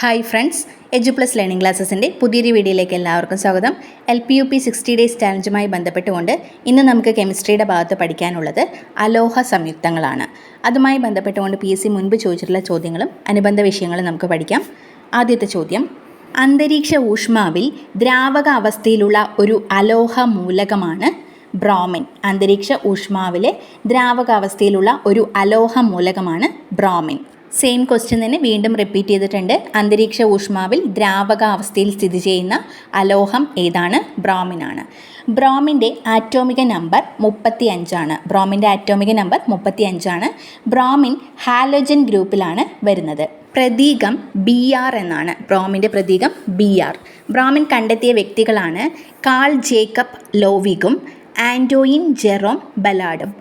Hi friends edu plus learning ക്ലാസ്സസിന്റെ പുതിയൊരു വീഡിയോയിലേക്ക് എല്ലാവർക്കും സ്വാഗതം. L P U P sixty days ചാലഞ്ചുമായി ബന്ധപ്പെട്ടുകൊണ്ട് ഇന്ന് നമുക്ക് കെമിസ്ട്രിയുടെ ഭാഗത്ത് പഠിക്കാനുള്ളത് അലോഹ സംയുക്തങ്ങളാണ്. അതുമായി ബന്ധപ്പെട്ടുകൊണ്ട് പി എസ് സി മുൻപ് ചോദിച്ചിട്ടുള്ള ചോദ്യങ്ങളും അനുബന്ധ വിഷയങ്ങളും നമുക്ക് പഠിക്കാം. ആദ്യത്തെ ചോദ്യം അന്തരീക്ഷ ഊഷ്മാവിൽ ദ്രാവക അവസ്ഥയിലുള്ള ഒരു അലോഹ മൂലകമാണ് ബ്രോമിൻ. അന്തരീക്ഷ ഊഷ്മാവിലെ ദ്രാവകാവസ്ഥയിലുള്ള ഒരു അലോഹ മൂലകമാണ് ബ്രോമിൻ. സെയിം ക്വസ്റ്റ്യൻ തന്നെ വീണ്ടും റിപ്പീറ്റ് ചെയ്തിട്ടുണ്ട്. അന്തരീക്ഷ ഊഷ്മാവിൽ ദ്രാവകാവസ്ഥയിൽ സ്ഥിതി ചെയ്യുന്ന അലോഹം ഏതാണ്? ബ്രോമിനാണ് ബ്രോമിന്റെ ആറ്റോമിക നമ്പർ മുപ്പത്തി അഞ്ചാണ് ബ്രോമിന്റെ ആറ്റോമിക നമ്പർ മുപ്പത്തി അഞ്ചാണ് ബ്രോമിൻ ഹാലോജൻ ഗ്രൂപ്പിലാണ് വരുന്നത്. പ്രതീകം ബി ആർ എന്നാണ്. ബ്രോമിന്റെ പ്രതീകം ബി ആർ ബ്രോമിൻ കണ്ടെത്തിയ വ്യക്തികളാണ് കാൾ ജേക്കബ് ലോവിഗും Antoine Jerome ബലാഡും.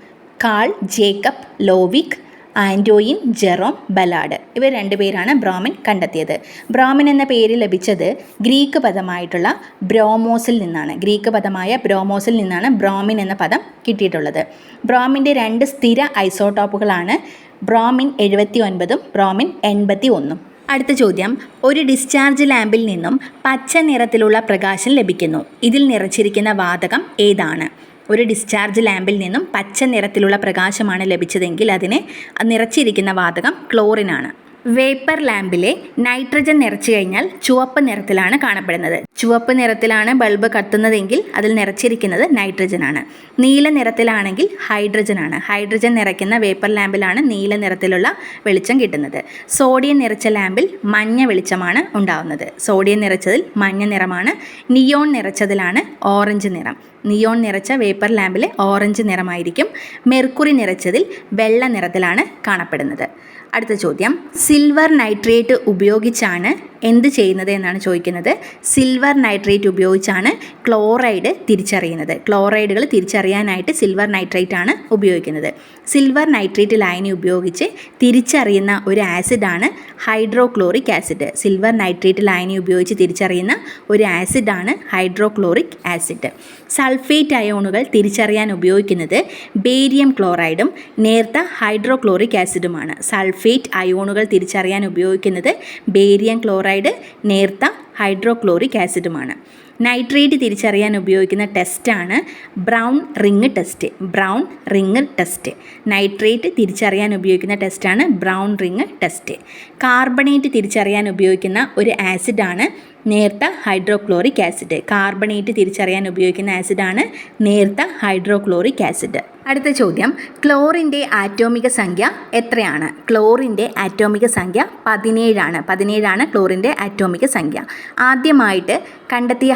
Carl Jacob Lowig Antoine Jerome Balard. ഇവർ രണ്ടുപേരാണ് ബ്രോമിൻ കണ്ടെത്തിയത്. ബ്രോമിൻ എന്ന പേര് ലഭിച്ചത് ഗ്രീക്ക് പദമായിട്ടുള്ള ബ്രോമോസിൽ നിന്നാണ്. ഗ്രീക്ക് പദമായ ബ്രോമോസിൽ നിന്നാണ് ബ്രോമിൻ എന്ന പദം കിട്ടിയിട്ടുള്ളത്. ബ്രോമിന്റെ രണ്ട് സ്ഥിര ഐസോടോപ്പുകളാണ് ബ്രോമിൻ എഴുപത്തി ഒൻപതും ബ്രോമിൻ എൺപത്തി ഒന്നും അടുത്ത ചോദ്യം. ഒരു ഡിസ്ചാർജ് ലാമ്പിൽ നിന്നും പച്ച നിറത്തിലുള്ള പ്രകാശം ലഭിക്കുന്നു. ഇതിൽ നിറച്ചിരിക്കുന്ന വാതകം ഏതാണ്? ഒരു ഡിസ്ചാർജ് ലാമ്പിൽ നിന്നും പച്ച നിറത്തിലുള്ള പ്രകാശമാണ് ലഭിച്ചതെങ്കിൽ അതിനെ നിറച്ചിരിക്കുന്ന വാതകം ക്ലോറിനാണ് വേപ്പർ ലാമ്പിലെ നൈട്രജൻ നിറച്ചു കഴിഞ്ഞാൽ ചുവപ്പ് നിറത്തിലാണ് കാണപ്പെടുന്നത്. ചുവപ്പ് നിറത്തിലാണ് ബൾബ് കത്തുന്നതെങ്കിൽ അതിൽ നിറച്ചിരിക്കുന്നത് നൈട്രജൻ ആണ്. നീല നിറത്തിലാണെങ്കിൽ ഹൈഡ്രജൻ ആണ്. ഹൈഡ്രജൻ നിറയ്ക്കുന്ന വേപ്പർ ലാമ്പിലാണ് നീല നിറത്തിലുള്ള വെളിച്ചം കിട്ടുന്നത്. സോഡിയം നിറച്ച ലാമ്പിൽ മഞ്ഞ വെളിച്ചമാണ് ഉണ്ടാവുന്നത്. സോഡിയം നിറച്ചതിൽ മഞ്ഞ നിറമാണ്. നിയോൺ നിറച്ചതിലാണ് ഓറഞ്ച് നിറം. നിയോൺ നിറച്ച വേപ്പർ ലാമ്പിൽ ഓറഞ്ച് നിറമായിരിക്കും. മെർക്കുറി നിറച്ചതിൽ വെള്ള നിറത്തിലാണ് കാണപ്പെടുന്നത്. അടുത്ത ചോദ്യം. സിൽവർ നൈട്രേറ്റ് ഉപയോഗിച്ചാണ് എന്ത് ചെയ്യുന്നത് എന്നാണ് ചോദിക്കുന്നത്. സിൽവർ നൈട്രേറ്റ് ഉപയോഗിച്ചാണ് ക്ലോറൈഡ് തിരിച്ചറിയുന്നത്. ക്ലോറൈഡുകൾ തിരിച്ചറിയാനായിട്ട് സിൽവർ നൈട്രേറ്റ് ആണ് ഉപയോഗിക്കുന്നത്. സിൽവർ നൈട്രേറ്റ് ലായനി ഉപയോഗിച്ച് തിരിച്ചറിയുന്ന ഒരു ആസിഡാണ് ഹൈഡ്രോക്ലോറിക് ആസിഡ് സിൽവർ നൈട്രേറ്റ് ലായനി ഉപയോഗിച്ച് തിരിച്ചറിയുന്ന ഒരു ആസിഡാണ് ഹൈഡ്രോക്ലോറിക് ആസിഡ് സൾഫേറ്റ് അയോണുകൾ തിരിച്ചറിയാൻ ഉപയോഗിക്കുന്നത് ബേരിയം ക്ലോറൈഡും നേർത്ത ഹൈഡ്രോക്ലോറിക് ആസിഡുമാണ് സൾഫേറ്റ് അയോണുകൾ തിരിച്ചറിയാൻ ഉപയോഗിക്കുന്നത് ബേരിയം ക്ലോറൈഡ് നേർത്ത ഹൈഡ്രോക്ലോറിക് ആസിഡുമാണ്. നൈട്രേറ്റ് തിരിച്ചറിയാൻ ഉപയോഗിക്കുന്ന ടെസ്റ്റാണ് brown ring test brown ring test nitrate തിരിച്ചറിയാൻ ഉപയോഗിക്കുന്ന ടെസ്റ്റാണ് ബ്രൗൺ റിങ് ടെസ്റ്റ് കാർബണേറ്റ് തിരിച്ചറിയാൻ ഉപയോഗിക്കുന്ന ഒരു ആസിഡാണ് നേർത്ത ഹൈഡ്രോക്ലോറിക് ആസിഡ് കാർബണേറ്റ് തിരിച്ചറിയാൻ ഉപയോഗിക്കുന്ന ആസിഡാണ് നേർത്ത ഹൈഡ്രോക്ലോറിക് ആസിഡ് അടുത്ത ചോദ്യം ക്ലോറിന്റെ ആറ്റോമിക സംഖ്യ എത്രയാണ്? ക്ലോറിന്റെ ആറ്റോമിക സംഖ്യ പതിനേഴാണ്. പതിനേഴാണ് ക്ലോറിന്റെ ആറ്റോമിക സംഖ്യ. ആദ്യമായിട്ട് കണ്ടെത്തിയ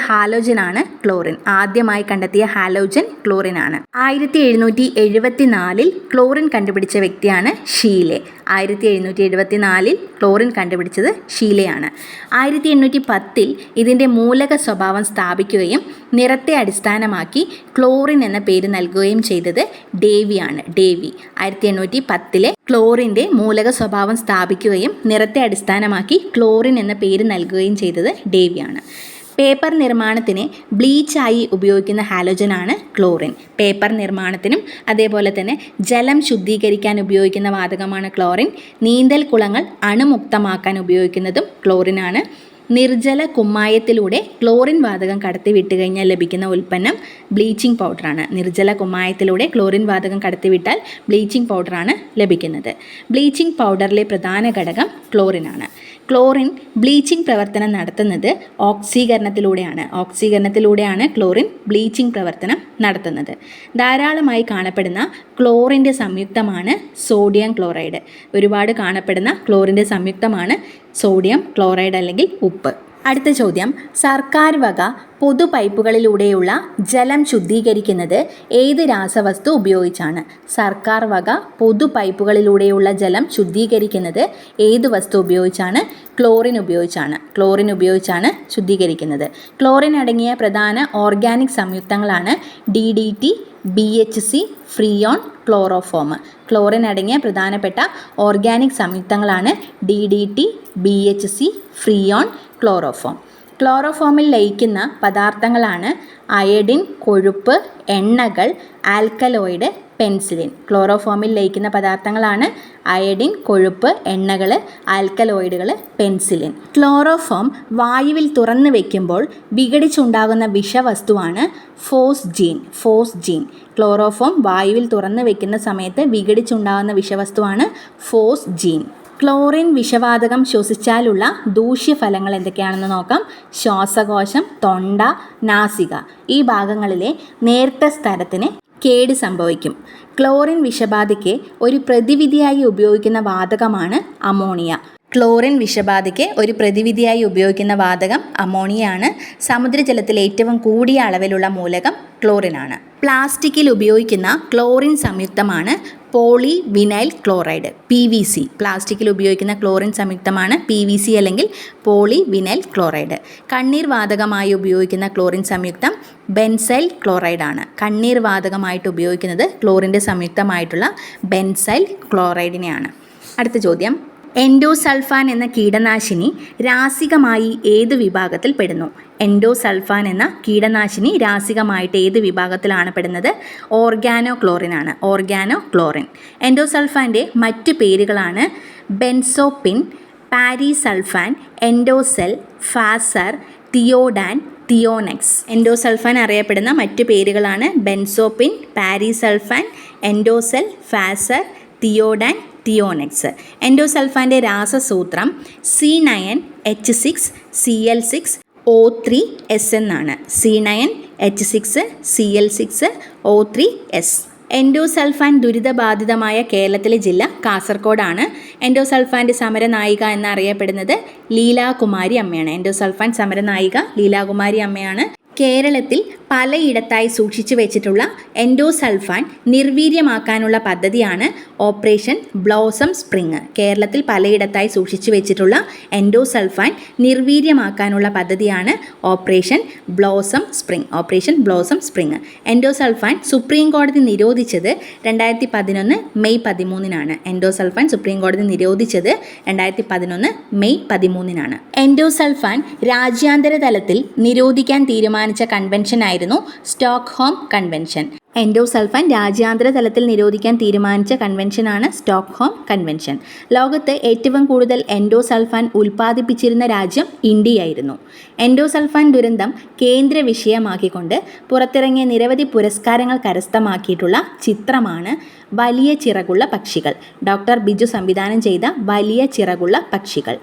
ആണ് ക്ലോറിൻ. ആദ്യമായി കണ്ടെത്തിയ ഹാലോജൻ ക്ലോറിൻ ആണ് ആയിരത്തി എഴുന്നൂറ്റി എഴുപത്തി നാലിൽ ക്ലോറിൻ കണ്ടുപിടിച്ച വ്യക്തിയാണ് ഷീലെ. ആയിരത്തി എഴുന്നൂറ്റി എഴുപത്തി നാലിൽ ക്ലോറിൻ കണ്ടുപിടിച്ചത് ഷീലയാണ്. ആയിരത്തി എണ്ണൂറ്റി പത്തിൽ ഇതിന്റെ മൂലക സ്വഭാവം സ്ഥാപിക്കുകയും നിറത്തെ അടിസ്ഥാനമാക്കി ക്ലോറിൻ എന്ന പേര് നൽകുകയും ചെയ്തത് ഡേവിയാണ്. ഡേവി. ആയിരത്തി എണ്ണൂറ്റി പത്തിലെ ക്ലോറിന്റെ മൂലക സ്വഭാവം സ്ഥാപിക്കുകയും നിറത്തെ അടിസ്ഥാനമാക്കി ക്ലോറിൻ എന്ന പേര് നൽകുകയും ചെയ്തത് ഡേവിയാണ്. പേപ്പർ നിർമ്മാണത്തിന് ബ്ലീച്ചായി ഉപയോഗിക്കുന്ന ഹാലോജനാണ് ക്ലോറിൻ. പേപ്പർ നിർമ്മാണത്തിനും അതേപോലെ തന്നെ ജലം ശുദ്ധീകരിക്കാൻ ഉപയോഗിക്കുന്ന വാതകമാണ് ക്ലോറിൻ. നീന്തൽ കുളങ്ങൾ അണുമുക്തമാക്കാൻ ഉപയോഗിക്കുന്നതും ക്ലോറിനാണ് നിർജല കുമ്മായത്തിലൂടെ ക്ലോറിൻ വാതകം കടത്തി വിട്ട് കഴിഞ്ഞാൽ ലഭിക്കുന്ന ഉൽപ്പന്നം ബ്ലീച്ചിങ് പൗഡറാണ് നിർജല കുമ്മായത്തിലൂടെ ക്ലോറിൻ വാതകം കടത്തിവിട്ടാൽ ബ്ലീച്ചിങ് പൗഡറാണ് ലഭിക്കുന്നത്. ബ്ലീച്ചിങ് പൗഡറിലെ പ്രധാന ഘടകം ക്ലോറിനാണ് ക്ലോറിൻ ബ്ലീച്ചിങ് പ്രവർത്തനം നടത്തുന്നത് ഓക്സീകരണത്തിലൂടെയാണ്. ഓക്സീകരണത്തിലൂടെയാണ് ക്ലോറിൻ ബ്ലീച്ചിങ് പ്രവർത്തനം നടത്തുന്നത്. ധാരാളമായി കാണപ്പെടുന്ന ക്ലോറിന്റെ സംയുക്തമാണ് സോഡിയം ക്ലോറൈഡ്. ഒരുപാട് കാണപ്പെടുന്ന ക്ലോറിന്റെ സംയുക്തമാണ് സോഡിയം ക്ലോറൈഡ് അല്ലെങ്കിൽ ഉപ്പ്. അടുത്ത ചോദ്യം. സർക്കാർ വക പൊതു പൈപ്പുകളിലൂടെയുള്ള ജലം ശുദ്ധീകരിക്കുന്നത് ഏത് രാസവസ്തു ഉപയോഗിച്ചാണ്? സർക്കാർ വക പൊതു പൈപ്പുകളിലൂടെയുള്ള ജലം ശുദ്ധീകരിക്കുന്നത് ഏത് വസ്തു ഉപയോഗിച്ചാണ്? ക്ലോറിൻ ഉപയോഗിച്ചാണ്. ക്ലോറിൻ ഉപയോഗിച്ചാണ് ശുദ്ധീകരിക്കുന്നത്. ക്ലോറിൻ അടങ്ങിയ പ്രധാന organic സംയുക്തങ്ങളാണ് D D T B H C freon chloroform chlorine അടങ്ങിയ പ്രധാനപ്പെട്ട organic സംയുക്തങ്ങളാണ് D D T B H C freon chloroform ക്ലോറോഫോമിൽ ലയിക്കുന്ന പദാർത്ഥങ്ങളാണ് അയഡിൻ കൊഴുപ്പ് എണ്ണകൾ ആൽക്കലോയിഡ് പെൻസിലിൻ. ക്ലോറോഫോമിൽ ലയിക്കുന്ന പദാർത്ഥങ്ങളാണ് അയഡിൻ കൊഴുപ്പ് എണ്ണകൾ ആൽക്കലോയിഡുകൾ പെൻസിലിൻ. ക്ലോറോഫോം വായുവിൽ തുറന്നു വയ്ക്കുമ്പോൾ വിഘടിച്ചുണ്ടാകുന്ന വിഷവസ്തുവാണ് phosgene phosgene chloroform വായുവിൽ തുറന്നു വയ്ക്കുന്ന സമയത്ത് വിഘടിച്ചുണ്ടാകുന്ന വിഷവസ്തുവാണ് ഫോസ് ജീൻ ക്ലോറിൻ വിഷവാതകം ശ്വസിച്ചാലുള്ള ദൂഷ്യഫലങ്ങൾ എന്തൊക്കെയാണെന്ന് നോക്കാം. ശ്വാസകോശം തൊണ്ട നാസിക. ഈ ഭാഗങ്ങളിലെ നേർത്ത സ്ഥലത്തിന് കേട് സംഭവിക്കും. ക്ലോറിൻ വിഷബാധയ്ക്ക് ഒരു പ്രതിവിധിയായി ഉപയോഗിക്കുന്ന വാതകമാണ് അമോണിയ. ക്ലോറിൻ വിഷബാധയ്ക്ക് ഒരു പ്രതിവിധിയായി ഉപയോഗിക്കുന്ന വാതകം അമോണിയയാണ്. സമുദ്രജലത്തിൽ ഏറ്റവും കൂടിയ അളവിലുള്ള മൂലകം ക്ലോറിനാണ്. പ്ലാസ്റ്റിക്കിൽ ഉപയോഗിക്കുന്ന ക്ലോറിൻ സംയുക്തമാണ് polyvinyl chloride P V C. പ്ലാസ്റ്റിക്കിൽ ഉപയോഗിക്കുന്ന ക്ലോറിൻ സംയുക്തമാണ് പി വി സി അല്ലെങ്കിൽ പോളി വിനൈൽ ക്ലോറൈഡ് കണ്ണീർ വാതകമായി ഉപയോഗിക്കുന്ന ക്ലോറിൻ സംയുക്തം ബെൻസൈൽ ക്ലോറൈഡ് ആണ് കണ്ണീർ വാതകമായിട്ട് ഉപയോഗിക്കുന്നത് ക്ലോറിന്റെ സംയുക്തമായിട്ടുള്ള ബെൻസൈൽ ക്ലോറൈഡിനെയാണ് അടുത്ത ചോദ്യം. എൻഡോസൾഫാൻ എന്ന കീടനാശിനി രാസികമായി ഏത് വിഭാഗത്തിൽ പെടുന്നു? എൻഡോസൾഫാൻ എന്ന കീടനാശിനി രാസികമായിട്ട് ഏത് വിഭാഗത്തിലാണ് പെടുന്നത്? ഓർഗാനോ ക്ലോറിൻ ആണ് ഓർഗാനോ ക്ലോറിൻ എൻഡോസൾഫാന്റെ മറ്റ് പേരുകളാണ് ബെൻസോപ്പിൻ പാരിസൾഫാൻ എൻഡോസെൽ ഫാസർ തിയോഡാൻ തിയോനെക്സ്. എൻഡോസൾഫാൻ അറിയപ്പെടുന്ന മറ്റു പേരുകളാണ് ബെൻസോപ്പിൻ പാരിസൾഫാൻ എൻഡോസെൽ ഫാസർ തിയോഡാൻ തിയോനെക്സ്. എൻഡോസൾഫാന്റെ രാസസൂത്രം C nine H six C L six O three S എന്നാണ്. C nine H six C L six O three S endosulfan ദുരിതബാധിതമായ കേരളത്തിലെ ജില്ല കാസർഗോഡാണ്. എൻഡോസൾഫാന്റെ സമരനായിക എന്നറിയപ്പെടുന്നത് ലീലാകുമാരി അമ്മയാണ്. എൻഡോസൾഫാൻ സമരനായിക ലീലാകുമാരി അമ്മയാണ്. കേരളത്തിൽ പലയിടത്തായി സൂക്ഷിച്ചു വെച്ചിട്ടുള്ള എൻഡോസൾഫാൻ നിർവീര്യമാക്കാനുള്ള പദ്ധതിയാണ് ഓപ്പറേഷൻ ബ്ലോസം സ്പ്രിങ് കേരളത്തിൽ പലയിടത്തായി സൂക്ഷിച്ചു വെച്ചിട്ടുള്ള എൻഡോസൾഫാൻ നിർവീര്യമാക്കാനുള്ള പദ്ധതിയാണ് operation blossom spring operation blossom spring endosulfan supreme കോടതി നിരോധിച്ചത് രണ്ടായിരത്തി പതിനൊന്ന് മെയ് പതിമൂന്നിനാണ്. എൻഡോസൾഫാൻ സുപ്രീം കോടതി നിരോധിച്ചത് രണ്ടായിരത്തി പതിനൊന്ന് മെയ് പതിമൂന്നിനാണ്. എൻഡോസൾഫാൻ രാജ്യാന്തര തലത്തിൽ നിരോധിക്കാൻ തീരുമാനിച്ച കൺവെൻഷനായിരുന്നു സ്റ്റോക്ക്ഹോം കൺവെൻഷൻ എൻഡോസൾഫാൻ രാജ്യാന്തര തലത്തിൽ നിരോധിക്കാൻ തീരുമാനിച്ച കൺവെൻഷനാണ് സ്റ്റോക്ക്ഹോം കൺവെൻഷൻ ലോകത്ത് ഏറ്റവും കൂടുതൽ എൻഡോസൾഫാൻ ഉൽപ്പാദിപ്പിച്ചിരുന്ന രാജ്യം ഇന്ത്യയായിരുന്നു. എൻഡോസൾഫാൻ ദുരന്തം കേന്ദ്ര വിഷയമാക്കിക്കൊണ്ട് പുറത്തിറങ്ങിയ നിരവധി പുരസ്കാരങ്ങൾ കരസ്ഥമാക്കിയിട്ടുള്ള ചിത്രമാണ് വലിയ ചിറകുള്ള പക്ഷികൾ. ഡോക്ടർ ബിജു സംവിധാനം ചെയ്ത വലിയ ചിറകുള്ള പക്ഷികൾ.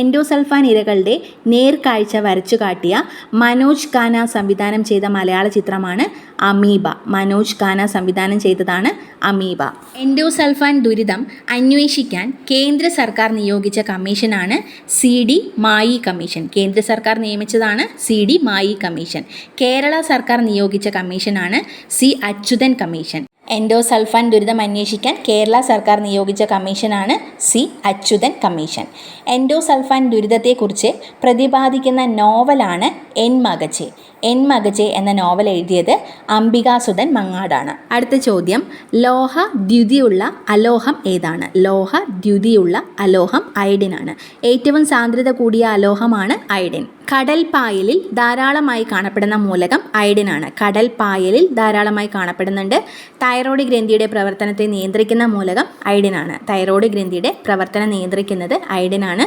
എൻഡോസൾഫാൻ ഇരകളുടെ നേർക്കാഴ്ച വരച്ചു കാട്ടിയ മനോജ് ഖാന സംവിധാനം ചെയ്ത മലയാള ചിത്രമാണ് അമീബ. മനോജ് ഖാന സംവിധാനം ചെയ്തതാണ് അമീബ. എൻഡോസൾഫാൻ ദുരിതം അന്വേഷിക്കാൻ കേന്ദ്ര സർക്കാർ നിയോഗിച്ച കമ്മീഷനാണ് സി ഡി മായി കമ്മീഷൻ. കേന്ദ്ര സർക്കാർ നിയമിച്ചതാണ് C D Mayee commission. Kerala സർക്കാർ നിയോഗിച്ച കമ്മീഷനാണ് സി അച്യുതൻ കമ്മീഷൻ. എൻഡോസൾഫാൻ ദുരിതം അന്വേഷിക്കാൻ കേരള സർക്കാർ നിയോഗിച്ച കമ്മീഷനാണ് സി അച്യുതൻ കമ്മീഷൻ. എൻഡോസൾഫാൻ ദുരിതത്തെക്കുറിച്ച് പ്രതിപാദിക്കുന്ന നോവലാണ് എൻ മകജെ. എൻ മകജെ എന്ന നോവൽ എഴുതിയത് അംബികാസുധൻ മങ്ങാടാണ്. അടുത്ത ചോദ്യം ലോഹ ദ്യുതിയുള്ള അലോഹം ഏതാണ്? ലോഹ ദ്യുതിയുള്ള അലോഹം അയഡിനാണ്. ഏറ്റവും സാന്ദ്രത കൂടിയ അലോഹമാണ് അയഡിൻ. കടൽ പായലിൽ ധാരാളമായി കാണപ്പെടുന്ന മൂലകം അയഡിനാണ്. കടൽ പായലിൽ ധാരാളമായി കാണപ്പെടുന്നുണ്ട്. തൈറോയ്ഡ് ഗ്രന്ഥിയുടെ പ്രവർത്തനത്തെ നിയന്ത്രിക്കുന്ന മൂലകം അയഡിനാണ്. തൈറോയ്ഡ് ഗ്രന്ഥിയുടെ പ്രവർത്തനം നിയന്ത്രിക്കുന്നത് അയഡിനാണ്.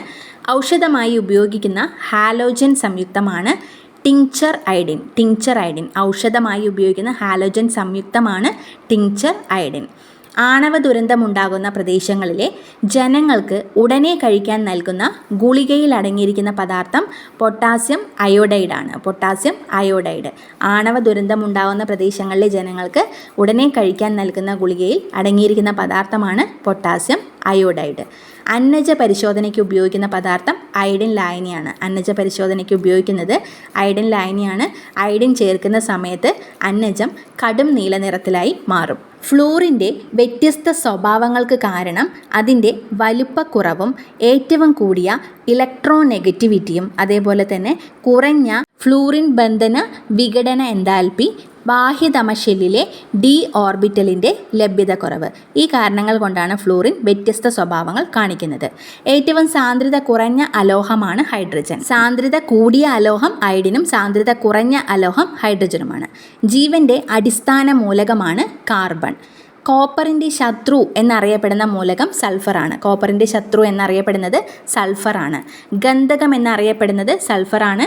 ഔഷധമായി ഉപയോഗിക്കുന്ന ഹാലോജൻ സംയുക്തമാണ് ടിങ്ചർ അയഡിൻ ടിങ്ചർ അയഡിൻ ഔഷധമായി ഉപയോഗിക്കുന്ന ഹാലോജൻ സംയുക്തമാണ് ടിങ്ചർ അയഡിൻ ആണവ ദുരന്തമുണ്ടാകുന്ന പ്രദേശങ്ങളിലെ ജനങ്ങൾക്ക് ഉടനെ കഴിക്കാൻ നൽകുന്ന ഗുളികയിൽ അടങ്ങിയിരിക്കുന്ന പദാർത്ഥം പൊട്ടാസ്യം അയോഡൈഡാണ്. Potassium iodide. ആണവ ദുരന്തമുണ്ടാകുന്ന പ്രദേശങ്ങളിലെ ജനങ്ങൾക്ക് ഉടനെ കഴിക്കാൻ നൽകുന്ന ഗുളികയിൽ അടങ്ങിയിരിക്കുന്ന പദാർത്ഥമാണ് പൊട്ടാസ്യം അയോഡൈഡ്. അന്നജ പരിശോധനയ്ക്ക് ഉപയോഗിക്കുന്ന പദാർത്ഥം ഐഡിൻ ലായനിയാണ്. അന്നജ പരിശോധനയ്ക്ക് ഉപയോഗിക്കുന്നത് ഐഡിൻ ലായനിയാണ്. ഐഡിൻ ചേർക്കുന്ന സമയത്ത് അന്നജം കടും നീല നിറത്തിലായി മാറും. ഫ്ലൂറിന്റെ വ്യത്യസ്ത സ്വഭാവങ്ങൾക്ക് കാരണം അതിന്റെ വലുപ്പക്കുറവും ഏറ്റവും കൂടിയ ഇലക്ട്രോ നെഗറ്റിവിറ്റിയും അതേപോലെ തന്നെ കുറഞ്ഞ ഫ്ലൂറിൻ ബന്ധന വിഘടന എൻതാൽപ്പി ബാഹ്യതമശല്ലിലെ ഡി ഓർബിറ്റലിന്റെ ലഭ്യത കുറവ് ഈ കാരണങ്ങൾ കൊണ്ടാണ് ഫ്ലൂറിൻ വ്യത്യസ്ത സ്വഭാവങ്ങൾ കാണിക്കുന്നത്. ഏറ്റവും സാന്ദ്രത കുറഞ്ഞ അലോഹമാണ് ഹൈഡ്രജൻ. സാന്ദ്രത കൂടിയ അലോഹം ഐഡിനും സാന്ദ്രത കുറഞ്ഞ അലോഹം ഹൈഡ്രജനുമാണ്. ജീവന്റെ അടിസ്ഥാന മൂലകമാണ് കാർബൺ. കോപ്പറിന്റെ ശത്രു എന്നറിയപ്പെടുന്ന മൂലകം സൾഫറാണ് കോപ്പറിന്റെ ശത്രു എന്നറിയപ്പെടുന്നത് സൾഫറാണ് ഗന്ധകം എന്നറിയപ്പെടുന്നത് സൾഫറാണ്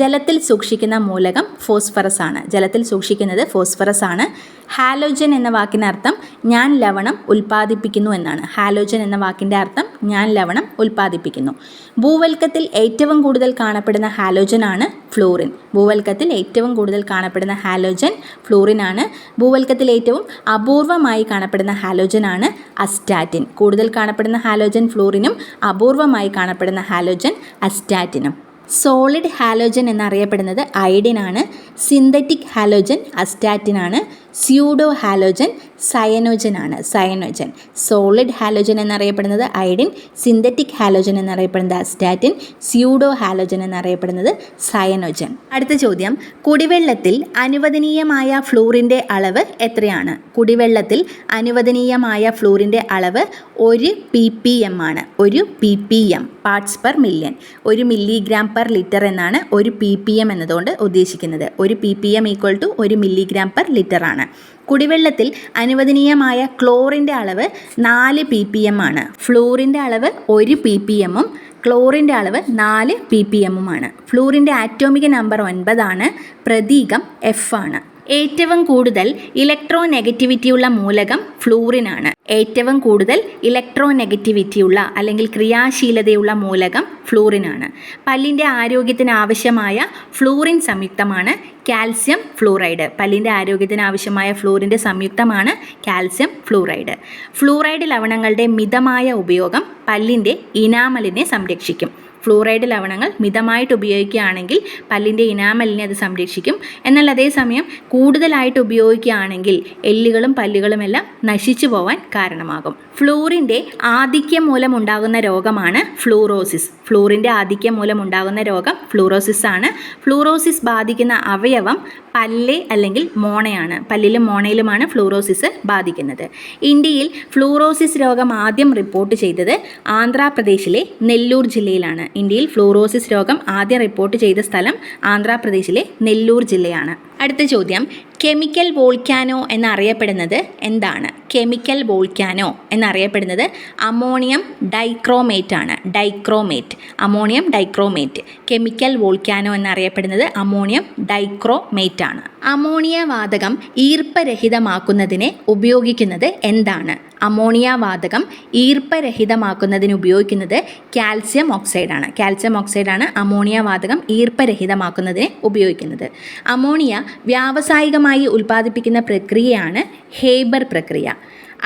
ജലത്തിൽ സൂക്ഷിക്കുന്ന മൂലകം ഫോസ്ഫറസ് ആണ്. ജലത്തിൽ സൂക്ഷിക്കുന്നത് ഫോസ്ഫറസ് ആണ്. ഹാലോജൻ എന്ന വാക്കിനർത്ഥം ഞാൻ ലവണം ഉൽപ്പാദിപ്പിക്കുന്നു എന്നാണ്. ഹാലോജൻ എന്ന വാക്കിന്റെ അർത്ഥം ഞാൻ ലവണം ഉൽപ്പാദിപ്പിക്കുന്നു. ഭൂവൽക്കത്തിൽ ഏറ്റവും കൂടുതൽ കാണപ്പെടുന്ന ഹാലോജൻ ആണ് ഫ്ലൂറിൻ. ഭൂവൽക്കത്തിൽ ഏറ്റവും കൂടുതൽ കാണപ്പെടുന്ന ഹാലോജൻ ഫ്ലൂറിൻ ആണ്. ഭൂവൽക്കത്തിൽ ഏറ്റവും അപൂർവമായി കാണപ്പെടുന്ന ഹാലോജൻ ആണ് അസ്റ്റാറ്റിൻ. കൂടുതൽ കാണപ്പെടുന്ന ഹാലോജൻ ഫ്ലൂറിനും അപൂർവമായി കാണപ്പെടുന്ന ഹാലോജൻ അസ്റ്റാറ്റിനും. സോളിഡ് ഹാലോജൻ എന്നറിയപ്പെടുന്നത് അയഡിനാണ് സിന്തറ്റിക് ഹാലോജൻ അസ്റ്റാറ്റിനാണ് സ്യൂഡോ ഹാലോജൻ സയനോജൻ ആണ് സയനോജൻ. സോളിഡ് ഹാലോജൻ എന്നറിയപ്പെടുന്നത് അയഡിൻ സിന്തറ്റിക് ഹാലോജൻ എന്നറിയപ്പെടുന്നത് അസ്റ്റാറ്റിൻ സ്യൂഡോ ഹാലോജൻ എന്നറിയപ്പെടുന്നത് സയനോജൻ. അടുത്ത ചോദ്യം. കുടിവെള്ളത്തിൽ അനുവദനീയമായ ഫ്ലൂറിന്റെ അളവ് എത്രയാണ്? കുടിവെള്ളത്തിൽ അനുവദനീയമായ ഫ്ലൂറിന്റെ അളവ് ഒരു പി പി എം ആണ്. ഒരു P P M parts per million ഒരു മില്ലിഗ്രാം പെർ ലിറ്റർ എന്നാണ് ഒരു പി പി എം എന്നതുകൊണ്ട് ഉദ്ദേശിക്കുന്നത്. ഒരു P P M equal to ഒരു മില്ലിഗ്രാം പെർ ലിറ്റർ ആണ്. കുടിവെള്ളത്തിൽ അനുവദനീയമായ ക്ലോറിന്റെ അളവ് നാല് പി പി എം ആണ്. ഫ്ലൂറിന്റെ അളവ് ഒരു പി പി എമ്മും ക്ലോറിന്റെ അളവ് നാല് പി പി എമ്മുമാണ് ഫ്ലൂറിന്റെ ആറ്റോമിക നമ്പർ ഒൻപതാണ്. പ്രതീകം എഫ് ആണ്. ഏറ്റവും കൂടുതൽ ഇലക്ട്രോ നെഗറ്റിവിറ്റിയുള്ള മൂലകം ഫ്ലൂറിനാണ്. ഏറ്റവും കൂടുതൽ ഇലക്ട്രോ നെഗറ്റിവിറ്റിയുള്ള അല്ലെങ്കിൽ ക്രിയാശീലതയുള്ള മൂലകം ഫ്ലൂറിനാണ്. പല്ലിന്റെ ആരോഗ്യത്തിന് ആവശ്യമായ ഫ്ലൂറിൻ സംയുക്തമാണ് കാൽസ്യം ഫ്ലൂറൈഡ്. പല്ലിന്റെ ആരോഗ്യത്തിന് ആവശ്യമായ ഫ്ലൂറിന്റെ സംയുക്തമാണ് കാൽസ്യം ഫ്ലൂറൈഡ്. ഫ്ലൂറൈഡ് ലവണങ്ങളുടെ മിതമായ ഉപയോഗം പല്ലിന്റെ ഇനാമലിനെ സംരക്ഷിക്കും. ഫ്ലൂറൈഡ് ലവണങ്ങൾ മിതമായിട്ട് ഉപയോഗിക്കുകയാണെങ്കിൽ പല്ലിന്റെ ഇനാമലിനെ അത് സംരക്ഷിക്കും. എന്നാൽ അതേസമയം കൂടുതലായിട്ട് ഉപയോഗിക്കുകയാണെങ്കിൽ എല്ലുകളും പല്ലുകളുമെല്ലാം നശിച്ചു പോവാൻ കാരണമാകും. ഫ്ലൂറിന്റെ ആധിക്യം മൂലമുണ്ടാകുന്ന രോഗമാണ് ഫ്ലൂറോസിസ്. ഫ്ലൂറിന്റെ ആധിക്യം മൂലമുണ്ടാകുന്ന രോഗം ഫ്ലൂറോസിസ് ആണ്. ഫ്ലൂറോസിസ് ബാധിക്കുന്ന അവയവം പല്ല് അല്ലെങ്കിൽ മോണയാണ്. പല്ലിലും മോണയിലുമാണ് ഫ്ലൂറോസിസ് ബാധിക്കുന്നത്. ഇന്ത്യയിൽ ഫ്ലൂറോസിസ് രോഗം ആദ്യം റിപ്പോർട്ട് ചെയ്തത് ആന്ധ്രാപ്രദേശിലെ നെല്ലൂർ ജില്ലയിലാണ്. ഇന്ത്യയിൽ ഫ്ലൂറോസിസ് രോഗം ആദ്യം റിപ്പോർട്ട് ചെയ്ത സ്ഥലം ആന്ധ്രാപ്രദേശിലെ നെല്ലൂർ ജില്ലയാണ്. അടുത്ത ചോദ്യം. കെമിക്കൽ വോൾക്കാനോ എന്നറിയപ്പെടുന്നത് എന്താണ്? കെമിക്കൽ വോൾക്കാനോ എന്നറിയപ്പെടുന്നത് അമോണിയം ഡൈക്രോമേറ്റ് ആണ്. Dichromate. Ammonium dichromate. Chemical volcano എന്നറിയപ്പെടുന്നത് അമോണിയം ഡൈക്രോമേറ്റ് ആണ്. അമോണിയ വാതകം ഈർപ്പരഹിതമാക്കുന്നതിന് ഉപയോഗിക്കുന്നത് എന്താണ്? അമോണിയ വാതകം ഈർപ്പരഹിതമാക്കുന്നതിന് ഉപയോഗിക്കുന്നത് കാൽസ്യം ഓക്സൈഡാണ്. കാൽസ്യം ഓക്സൈഡാണ് അമോണിയ വാതകം ഈർപ്പരഹിതമാക്കുന്നതിന് ഉപയോഗിക്കുന്നത്. അമോണിയ വ്യാവസായികമായി ഉൽപ്പാദിപ്പിക്കുന്ന പ്രക്രിയയാണ് ഹേബർ പ്രക്രിയ.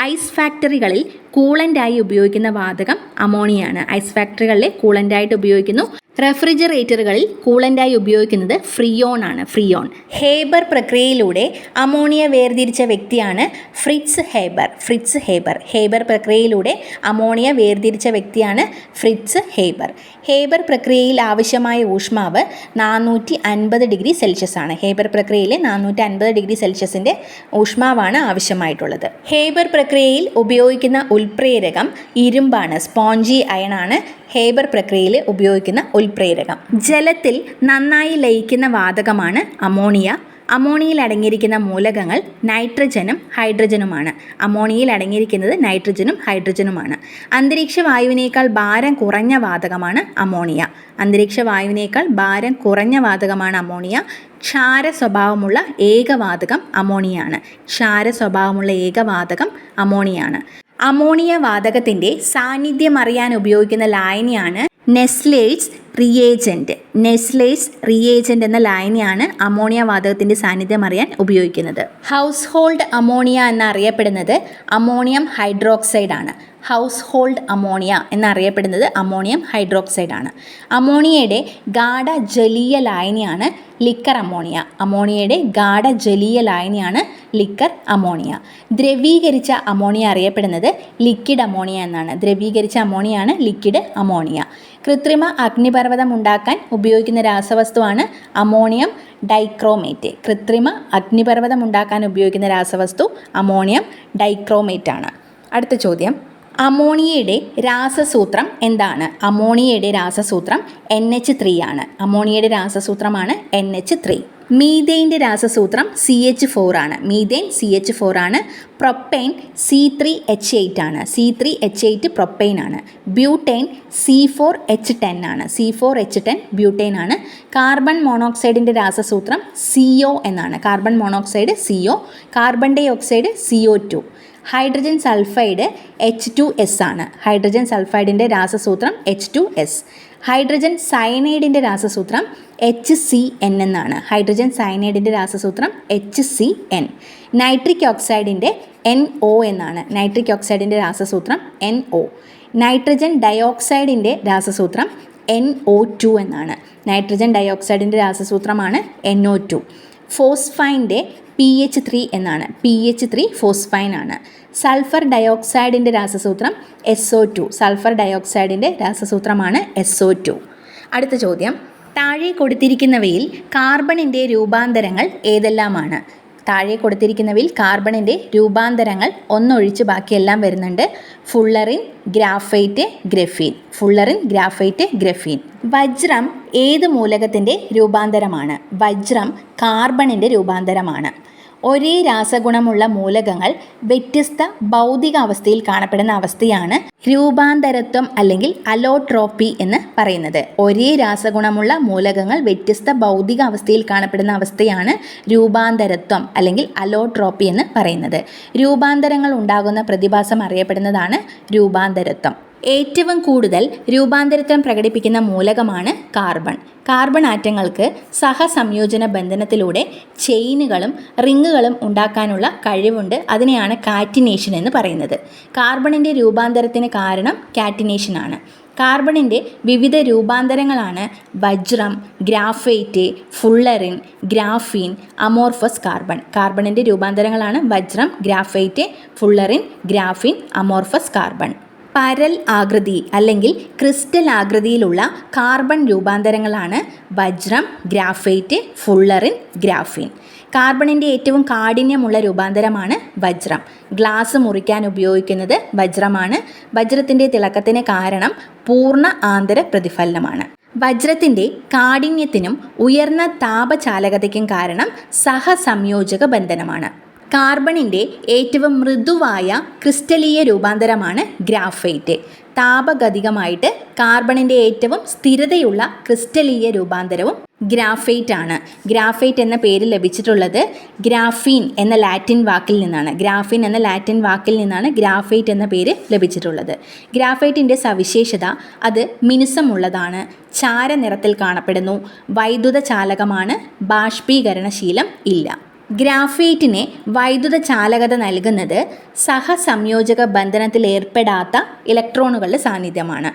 ഐസ് ഫാക്ടറികളിൽ കൂളന്റായി ഉപയോഗിക്കുന്ന വാതകം അമോണിയാണ് ഐസ് ഫാക്ടറികളിൽ കൂളന്റായിട്ട് ഉപയോഗിക്കുന്നു. റെഫ്രിജറേറ്ററുകളിൽ കൂളന്റായി ഉപയോഗിക്കുന്നത് ഫ്രിയോൺ ആണ് ഫ്രിയോൺ. ഹേബർ പ്രക്രിയയിലൂടെ അമോണിയ വേർതിരിച്ച വ്യക്തിയാണ് Fritz Haber Fritz Haber. Haber പ്രക്രിയയിലൂടെ അമോണിയ വേർതിരിച്ച വ്യക്തിയാണ് ഫ്രിറ്റ്സ് ഹേബർ. ഹേബർ പ്രക്രിയയിൽ ആവശ്യമായ ഊഷ്മാവ് നാനൂറ്റി അൻപത് ഡിഗ്രി സെൽഷ്യസ് ആണ്. ഹേബർ പ്രക്രിയയിൽ നാനൂറ്റി അൻപത് ഡിഗ്രി സെൽഷ്യസിന്റെ ഊഷ്മാവാണ് ആവശ്യമായിട്ടുള്ളത്. ഹേബർ പ്രക്രിയയിൽ ഉപയോഗിക്കുന്ന ഉൽപ്രേരകം ഇരുമ്പാണ് സ്പോഞ്ചി അയണാണ് ഹേബർ പ്രക്രിയയിൽ ഉപയോഗിക്കുന്ന ഉൽപ്രേരകം. ജലത്തിൽ നന്നായി ലയിക്കുന്ന വാതകമാണ് അമോണിയ. അമോണിയയിൽ അടങ്ങിയിരിക്കുന്ന മൂലകങ്ങൾ നൈട്രജനും ഹൈഡ്രജനുമാണ്. അമോണിയയിൽ അടങ്ങിയിരിക്കുന്നത് നൈട്രജനും ഹൈഡ്രജനുമാണ്. അന്തരീക്ഷ വായുവിനേക്കാൾ ഭാരം കുറഞ്ഞ വാതകമാണ് അമോണിയ. അന്തരീക്ഷ വായുവിനേക്കാൾ ഭാരം കുറഞ്ഞ വാതകമാണ് അമോണിയ. ക്ഷാര സ്വഭാവമുള്ള ഏകവാതകം അമോണിയാണ്. ക്ഷാര സ്വഭാവമുള്ള ഏകവാതകം അമോണിയാണ്. അമോണിയ വാതകത്തിന്റെ സാന്നിധ്യം അറിയാൻ ഉപയോഗിക്കുന്ന ലായനിയാണ് നെസ്ലേറ്റ്സ് റിയേജന്റ്. നെസ്ലേസ് റിയേജന്റ് എന്ന ലായനിയാണ് അമോണിയ വാതകത്തിന്റെ സാന്നിധ്യം അറിയാൻ ഉപയോഗിക്കുന്നത്. ഹൗസ് ഹോൾഡ് അമോണിയ എന്നറിയപ്പെടുന്നത് അമോണിയം ഹൈഡ്രോക്സൈഡ് ആണ് ഹൗസ് ഹോൾഡ് അമോണിയ എന്നറിയപ്പെടുന്നത് അമോണിയം ഹൈഡ്രോക്സൈഡ് ആണ് അമോണിയയുടെ ഗാഢ ജലീയ ലായനിയാണ് ലിക്കർ അമോണിയ. അമോണിയയുടെ ഗാഢ ജലീയ ലായനിയാണ് ലിക്കർ അമോണിയ. ദ്രവീകരിച്ച അമോണിയ അറിയപ്പെടുന്നത് ലിക്വിഡ് അമോണിയ എന്നാണ്. ദ്രവീകരിച്ച അമോണിയാണ് ലിക്വിഡ് അമോണിയ. കൃത്രിമ അഗ്നിപർവതം ഉണ്ടാക്കാൻ ഉപയോഗിക്കുന്ന രാസവസ്തുവാണ് അമോണിയം ഡൈക്രോമേറ്റ്. കൃത്രിമ അഗ്നിപർവതം ഉണ്ടാക്കാൻ ഉപയോഗിക്കുന്ന രാസവസ്തു അമോണിയം ഡൈക്രോമേറ്റ് ആണ് അടുത്ത ചോദ്യം. അമോണിയയുടെ രാസസൂത്രം എന്താണ്? അമോണിയയുടെ രാസസൂത്രം എൻ എച്ച് ത്രീ ആണ്. അമോണിയയുടെ രാസസൂത്രമാണ് എൻ എച്ച് ത്രീ മീതെയിന്റെ രാസസൂത്രം സി എച്ച് ഫോർ ആണ്. മീതെയിൻ സി എച്ച് ഫോർ ആണ്. Propane C three H eight ആണ്. C three H eight propane ആണ്. Butane C four H ten ആണ്. C four H ten butane ആണ്. കാർബൺ മോണോക്സൈഡിന്റെ രാസസൂത്രം സി ഒ എന്നാണ്. Carbon monoxide C O carbon dioxide C O two hydrogen sulphide H two S ആണ്. Hydrogen സൾഫൈഡിന്റെ രാസസൂത്രം H two S hydrogen സയനൈഡിന്റെ രാസസൂത്രം എച്ച് സി എൻ എന്നാണ്. ഹൈഡ്രജൻ സയനൈഡിന്റെ രാസസൂത്രം എച്ച് സി എൻ നൈട്രിക് ഓക്സൈഡിന്റെ എൻ ഒ എന്നാണ്. നൈട്രിക് ഓക്സൈഡിന്റെ രാസസൂത്രം എൻ ഒ നൈട്രജൻ ഡയോക്സൈഡിന്റെ രാസസൂത്രം എൻ ഒ ടു എന്നാണ്. നൈട്രജൻ ഡയോക്സൈഡിന്റെ രാസസൂത്രമാണ് എൻ ഒ ടു ഫോസ്ഫൈന്റെ പി എച്ച് ത്രീ എന്നാണ്. പി എച്ച് ത്രീ ഫോസ്ഫൈൻ ആണ്. സൾഫർ ഡയോക്സൈഡിന്റെ രാസസൂത്രം എസ് ഒ ടു സൾഫർ ഡയോക്സൈഡിന്റെ രാസസൂത്രമാണ് എസ് ഒ ടു അടുത്ത ചോദ്യം. താഴെ കൊടുത്തിരിക്കുന്നവയിൽ കാർബണിന്റെ രൂപാന്തരങ്ങൾ ഏതെല്ലാമാണ്? താഴെ കൊടുത്തിരിക്കുന്നവയിൽ കാർബണിന്റെ രൂപാന്തരങ്ങൾ ഒന്നൊഴിച്ച് ബാക്കിയെല്ലാം വരുന്നുണ്ട്. Fullerene graphite graphene. Fullerene graphite graphene. വജ്രം ഏത് മൂലകത്തിന്റെ രൂപാന്തരമാണ്? വജ്രം കാർബണിന്റെ രൂപാന്തരമാണ്. ഒരേ രാസഗുണമുള്ള മൂലകങ്ങൾ വ്യത്യസ്ത ഭൗതിക അവസ്ഥയിൽ കാണപ്പെടുന്ന അവസ്ഥയാണ് രൂപാന്തരത്വം അല്ലെങ്കിൽ അലോട്രോപ്പി എന്ന് പറയുന്നത്. ഒരേ രാസഗുണമുള്ള മൂലകങ്ങൾ വ്യത്യസ്ത ഭൗതിക അവസ്ഥയിൽ കാണപ്പെടുന്ന അവസ്ഥയാണ് രൂപാന്തരത്വം അല്ലെങ്കിൽ അലോട്രോപ്പി എന്ന് പറയുന്നത്. രൂപാന്തരങ്ങൾ ഉണ്ടാകുന്ന പ്രതിഭാസം അറിയപ്പെടുന്നതാണ് രൂപാന്തരത്വം. ഏറ്റവും കൂടുതൽ രൂപാന്തരത്വം പ്രകടിപ്പിക്കുന്ന മൂലകമാണ് കാർബൺ. കാർബൺ ആറ്റങ്ങൾക്ക് സഹസംയോജന ബന്ധനത്തിലൂടെ ചെയിനുകളും റിങ്ങുകളും ഉണ്ടാക്കാനുള്ള കഴിവുണ്ട്. അതിനെയാണ് കാറ്റിനേഷൻ എന്ന് പറയുന്നത്. കാർബണിന്റെ രൂപാന്തരത്തിന് കാരണം കാറ്റിനേഷനാണ് കാർബണിന്റെ വിവിധ രൂപാന്തരങ്ങളാണ് വജ്രം graphite fullerene graphene amorphous carbon. കാർബണിന്റെ രൂപാന്തരങ്ങളാണ് വജ്രം graphite fullerene graphene amorphous carbon. പരൽ ആകൃതി അല്ലെങ്കിൽ ക്രിസ്റ്റൽ ആകൃതിയിലുള്ള കാർബൺ രൂപാന്തരങ്ങളാണ് വജ്രം ഗ്രാഫൈറ്റ് ഫുള്ളറിൻ ഗ്രാഫീൻ. കാർബണിന്റെ ഏറ്റവും കാഠിന്യമുള്ള രൂപാന്തരമാണ് വജ്രം. ഗ്ലാസ് മുറിക്കാൻ ഉപയോഗിക്കുന്നത് വജ്രമാണ്. വജ്രത്തിന്റെ തിളക്കത്തിന് കാരണം പൂർണ ആന്തര പ്രതിഫലനമാണ്. വജ്രത്തിന്റെ കാഠിന്യത്തിനും ഉയർന്ന താപചാലകതയ്ക്കും കാരണം സഹസംയോജക ബന്ധനമാണ്. കാർബണിന്റെ ഏറ്റവും മൃദുവായ ക്രിസ്റ്റലീയ രൂപാന്തരമാണ് ഗ്രാഫൈറ്റ്. താപഗതികമായിട്ട് കാർബണിന്റെ ഏറ്റവും സ്ഥിരതയുള്ള ക്രിസ്റ്റലീയ രൂപാന്തരവും ഗ്രാഫൈറ്റ് ആണ് ഗ്രാഫൈറ്റ് എന്ന പേര് ലഭിച്ചിട്ടുള്ളത് ഗ്രാഫീൻ എന്ന ലാറ്റിൻ വാക്കിൽ നിന്നാണ്. ഗ്രാഫീൻ എന്ന ലാറ്റിൻ വാക്കിൽ നിന്നാണ് ഗ്രാഫൈറ്റ് എന്ന പേര് ലഭിച്ചിട്ടുള്ളത്. ഗ്രാഫൈറ്റിന്റെ സവിശേഷത അത് മിനുസമുള്ളതാണ്. ചാരനിറത്തിൽ കാണപ്പെടുന്നു. വൈദ്യുത ചാലകമാണ് ബാഷ്പീകരണശീലം ഇല്ല. ഗ്രാഫൈറ്റിനെ വൈദ്യുത ചാലകത നൽകുന്നത് സഹസംയോജക ബന്ധനത്തിൽ ഏർപ്പെടാത്ത ഇലക്ട്രോണുകളുടെ സാന്നിധ്യമാണ്.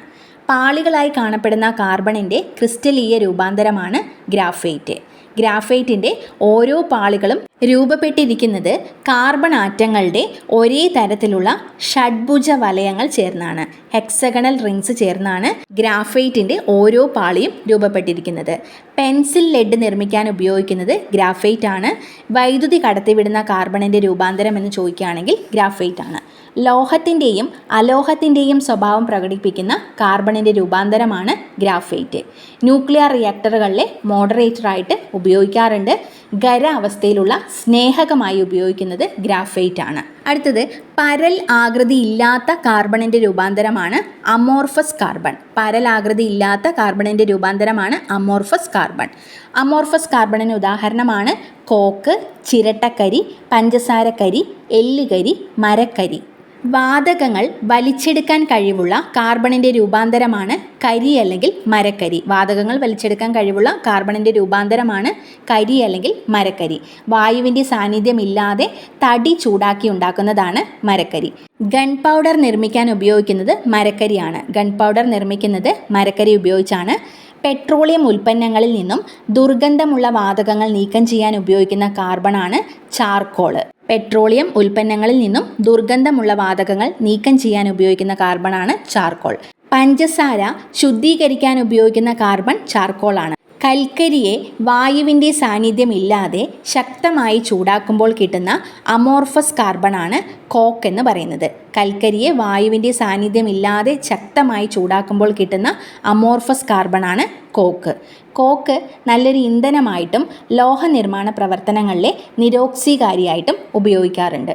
പാളികളായി കാണപ്പെടുന്ന കാർബണിന്റെ ക്രിസ്റ്റലീയ രൂപാന്തരമാണ് ഗ്രാഫൈറ്റ്. ഗ്രാഫൈറ്റിന്റെ ഓരോ പാളികളും രൂപപ്പെട്ടിരിക്കുന്നത് കാർബൺ ആറ്റങ്ങളുടെ ഒരേ തരത്തിലുള്ള ഷഡ്ഭുജ വലയങ്ങൾ ചേർന്നാണ്. ഹെക്സഗണൽ റിങ്സ് ചേർന്നാണ് ഗ്രാഫൈറ്റിന്റെ ഓരോ പാളിയും രൂപപ്പെട്ടിരിക്കുന്നത്. പെൻസിൽ ലെഡ് നിർമ്മിക്കാൻ ഉപയോഗിക്കുന്നത് ഗ്രാഫൈറ്റ് ആണ് വൈദ്യുതി കടത്തിവിടുന്ന കാർബണിന്റെ രൂപാന്തരം എന്ന് ചോദിക്കുകയാണെങ്കിൽ ഗ്രാഫൈറ്റ് ആണ് ലോഹത്തിന്റെയും അലോഹത്തിന്റെയും സ്വഭാവം പ്രകടിപ്പിക്കുന്ന കാർബണിന്റെ രൂപാന്തരമാണ് ഗ്രാഫൈറ്റ്. ന്യൂക്ലിയർ റിയാക്ടറുകളിലെ മോഡറേറ്ററായിട്ട് ഉപയോഗിക്കാറുണ്ട്. ഖര അവസ്ഥയിലുള്ള സ്നേഹകമായി ഉപയോഗിക്കുന്നത് ഗ്രാഫൈറ്റ് ആണ് അടുത്തത് പരൽ ആകൃതി ഇല്ലാത്ത കാർബണിന്റെ രൂപാന്തരമാണ് അമോർഫസ് കാർബൺ. പരൽ ആകൃതി ഇല്ലാത്ത കാർബണിന്റെ രൂപാന്തരമാണ് അമോർഫസ് കാർബൺ. അമോർഫസ് കാർബണിന് ഉദാഹരണമാണ് കോക്ക് ചിരട്ടക്കരി പഞ്ചസാരക്കരി എല്ലുകരി മരക്കരി. വാതകങ്ങൾ വലിച്ചെടുക്കാൻ കഴിവുള്ള കാർബണിന്റെ രൂപാന്തരമാണ് കരി അല്ലെങ്കിൽ മരക്കരി. വാതകങ്ങൾ വലിച്ചെടുക്കാൻ കഴിവുള്ള കാർബണിന്റെ രൂപാന്തരമാണ് കരി അല്ലെങ്കിൽ മരക്കരി. വായുവിന്റെ സാന്നിധ്യമില്ലാതെ തടി ചൂടാക്കി ഉണ്ടാക്കുന്നതാണ് മരക്കരി. ഗൺ പൗഡർ നിർമ്മിക്കാൻ ഉപയോഗിക്കുന്നത് മരക്കരിയാണ്. ഗൺ പൗഡർ നിർമ്മിക്കുന്നത് മരക്കരി ഉപയോഗിച്ചാണ്. പെട്രോളിയം ഉൽപ്പന്നങ്ങളിൽ നിന്നും ദുർഗന്ധമുള്ള വാതകങ്ങൾ നീക്കം ചെയ്യാൻ ഉപയോഗിക്കുന്ന കാർബണാണ് ചാർക്കോൾ. പെട്രോളിയം ഉൽപ്പന്നങ്ങളിൽ നിന്നും ദുർഗന്ധമുള്ള വാതകങ്ങൾ നീക്കം ചെയ്യാൻ ഉപയോഗിക്കുന്ന കാർബണാണ് ചാർക്കോൾ. പഞ്ചസാര ശുദ്ധീകരിക്കാൻ ഉപയോഗിക്കുന്ന കാർബൺ ചാർക്കോളാണ്. കൽക്കരിയെ വായുവിന്റെ സാന്നിധ്യമില്ലാതെ ശക്തമായി ചൂടാക്കുമ്പോൾ കിട്ടുന്ന അമോർഫസ് കാർബണാണ് കോക്ക് എന്ന് പറയുന്നത്. കൽക്കരിയെ വായുവിന്റെ സാന്നിധ്യമില്ലാതെ ശക്തമായി ചൂടാക്കുമ്പോൾ കിട്ടുന്ന അമോർഫസ് കാർബണാണ് കോക്ക്. കോക്ക് നല്ലൊരു ഇന്ധനമായിട്ടും ലോഹനിർമ്മാണ പ്രവർത്തനങ്ങളിലെ നിരോക്സീകാരിയായിട്ടും ഉപയോഗിക്കാറുണ്ട്.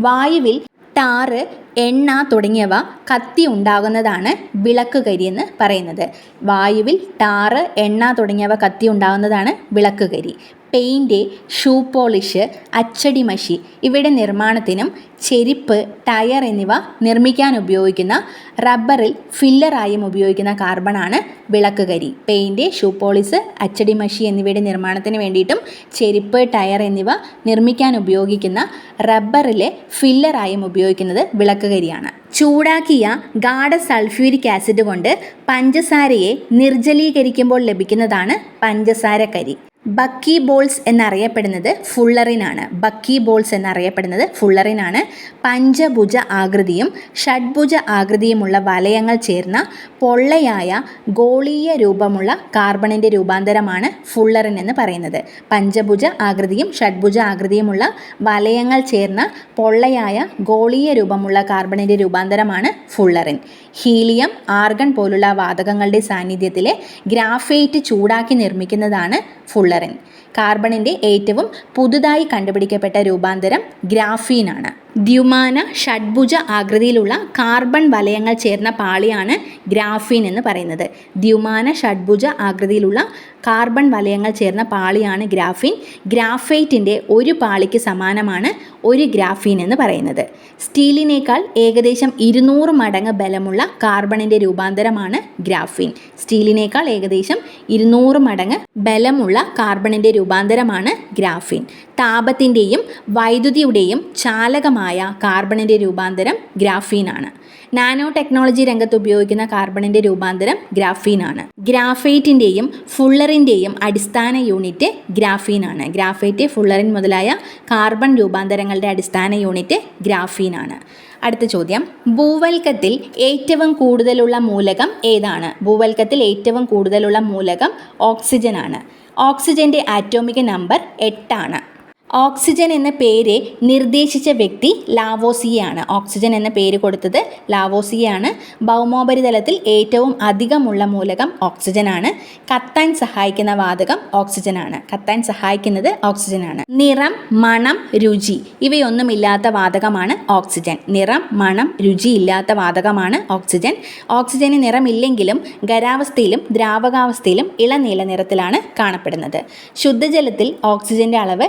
വായുവിൽ ടാറ് എണ്ണ തുടങ്ങിയവ കത്തി ഉണ്ടാകുന്നതാണ് വിളക്ക് കരി എന്ന് പറയുന്നത്. വായുവിൽ ടാറ് എണ്ണ തുടങ്ങിയവ കത്തി ഉണ്ടാകുന്നതാണ് വിളക്കുകരി. പെയിന്റ് ഷൂ പോളിഷ് അച്ചടി മഷി ഇവയുടെ നിർമ്മാണത്തിനും ചെരിപ്പ് ടയർ എന്നിവ നിർമ്മിക്കാൻ ഉപയോഗിക്കുന്ന റബ്ബറിൽ ഫില്ലറായും ഉപയോഗിക്കുന്ന കാർബണാണ് വിളക്കുകരി പെയിന്റ് ഷൂ പോളിഷ് അച്ചടി മഷി എന്നിവയുടെ നിർമ്മാണത്തിന് വേണ്ടിയിട്ടും ചെരിപ്പ് ടയർ എന്നിവ നിർമ്മിക്കാൻ ഉപയോഗിക്കുന്ന റബ്ബറിലെ ഫില്ലറായും ഉപയോഗിക്കുന്നത് വിളക്കുകരിയാണ് ചൂടാക്കിയ ഗാഢ സൾഫ്യൂരിക് ആസിഡ് കൊണ്ട് പഞ്ചസാരയെ നിർജലീകരിക്കുമ്പോൾ ലഭിക്കുന്നതാണ് പഞ്ചസാരക്കരി ബക്കി ബോൾസ് എന്നറിയപ്പെടുന്നത് ഫുള്ളറിനാണ്. ബക്കി ബോൾസ് എന്നറിയപ്പെടുന്നത് ഫുള്ളറിനാണ്. പഞ്ചഭുജ ആകൃതിയും ഷഡ്ഭുജ ആകൃതിയുമുള്ള വലയങ്ങൾ ചേർന്ന പൊള്ളയായ ഗോളീയ രൂപമുള്ള കാർബണിന്റെ രൂപാന്തരമാണ് ഫുള്ളറിൻ എന്ന് പറയുന്നത്. പഞ്ചഭുജ ആകൃതിയും ഷഡ്ഭുജ ആകൃതിയുമുള്ള വലയങ്ങൾ ചേർന്ന പൊള്ളയായ ഗോളീയ രൂപമുള്ള കാർബണിന്റെ രൂപാന്തരമാണ് ഫുള്ളറിൻ. ഹീലിയം ആർഗൺ പോലുള്ള വാതകങ്ങളുടെ സാന്നിധ്യത്തിലെ ഗ്രാഫൈറ്റ് ചൂടാക്കി നിർമ്മിക്കുന്നതാണ് ഫുള്ളറിൻ. ഇറങ്ങി കാർബണിന്റെ ഏറ്റവും പുതുതായി കണ്ടുപിടിക്കപ്പെട്ട രൂപാന്തരം ഗ്രാഫീനാണ്. ദ്യുമാന ഷഡ്ഭുജ ആകൃതിയിലുള്ള കാർബൺ വലയങ്ങൾ ചേർന്ന പാളിയാണ് ഗ്രാഫീൻ എന്ന് പറയുന്നത്. ദ്യുമാന ഷഡ്ഭുജ ആകൃതിയിലുള്ള കാർബൺ വലയങ്ങൾ ചേർന്ന പാളിയാണ് ഗ്രാഫീൻ. ഗ്രാഫൈറ്റിന്റെ ഒരു പാളിക്ക് സമാനമാണ് ഒരു ഗ്രാഫീൻ എന്ന് പറയുന്നത്. സ്റ്റീലിനേക്കാൾ ഏകദേശം ഇരുന്നൂറ് മടങ്ങ് ബലമുള്ള കാർബണിന്റെ രൂപാന്തരമാണ് ഗ്രാഫീൻ. സ്റ്റീലിനേക്കാൾ ഏകദേശം ഇരുന്നൂറ് മടങ്ങ് ബലമുള്ള കാർബണിന്റെ രൂപാന്തരമാണ് ഗ്രാഫീൻ. താപത്തിന്റെയും വൈദ്യുതിയുടെയും ചാലകമായ കാർബണിന്റെ രൂപാന്തരം ഗ്രാഫീനാണ്. നാനോ ടെക്നോളജി രംഗത്ത് ഉപയോഗിക്കുന്ന കാർബണിന്റെ രൂപാന്തരം ഗ്രാഫീനാണ്. ഗ്രാഫൈറ്റിന്റെയും ഫുള്ളറിന്റെയും അടിസ്ഥാന യൂണിറ്റ് ഗ്രാഫീനാണ്. ഗ്രാഫൈറ്റ് ഫുള്ളറിൻ മുതലായ കാർബൺ രൂപാന്തരങ്ങളുടെ അടിസ്ഥാന യൂണിറ്റ് ഗ്രാഫീനാണ്. അടുത്ത ചോദ്യം. ഭൂവൽക്കത്തിൽ ഏറ്റവും കൂടുതലുള്ള മൂലകം ഏതാണ്? ഭൂവൽക്കത്തിൽ ഏറ്റവും കൂടുതലുള്ള മൂലകം ഓക്സിജനാണ്. ഓക്സിജന്റെ ആറ്റോമിക നമ്പർ എട്ടാണ്. ഓക്സിജൻ എന്ന പേര് നിർദ്ദേശിച്ച വ്യക്തി ലാവോസിയാണ് ഓക്സിജൻ എന്ന പേര് കൊടുത്തത് ലാവോസിയാണ് ഭൗമോപരിതലത്തിൽ ഏറ്റവും അധികമുള്ള മൂലകം ഓക്സിജനാണ്. കത്താൻ സഹായിക്കുന്ന വാതകം ഓക്സിജനാണ്. കത്താൻ സഹായിക്കുന്നത് ഓക്സിജനാണ്. നിറം മണം രുചി ഇവയൊന്നുമില്ലാത്ത വാതകമാണ് ഓക്സിജൻ. നിറം മണം രുചി ഇല്ലാത്ത വാതകമാണ് ഓക്സിജൻ. ഓക്സിജന് നിറമില്ലെങ്കിലും ഖരാവസ്ഥയിലും ദ്രാവകാവസ്ഥയിലും ഇളനീല നിറത്തിലാണ് കാണപ്പെടുന്നത്. ശുദ്ധജലത്തിൽ ഓക്സിജന്റെ അളവ്